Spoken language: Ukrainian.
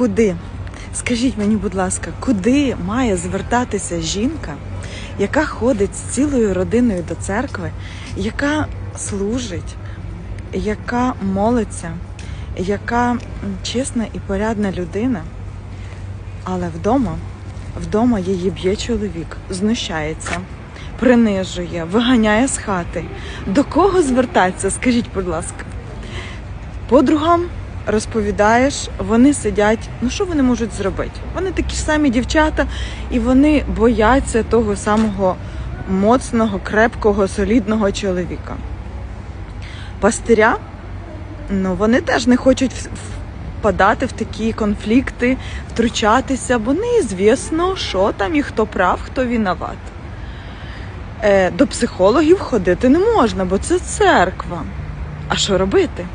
Куди? Скажіть мені, будь ласка, куди має звертатися жінка, яка ходить з цілою родиною до церкви, яка служить, яка молиться, яка чесна і порядна людина, але вдома, вдома її б'є чоловік, знущається, принижує, виганяє з хати. До кого звертатися? Скажіть, будь ласка. Подругам розповідаєш, вони сидять. Ну що вони можуть зробити? Вони такі ж самі дівчата, і вони бояться того самого моцного, крепкого, солідного чоловіка. Пастиря, ну вони теж не хочуть впадати в такі конфлікти, втручатися, бо неізвісно, що там і хто прав, хто виноват. Е, до психологів ходити не можна, бо це церква. А що робити?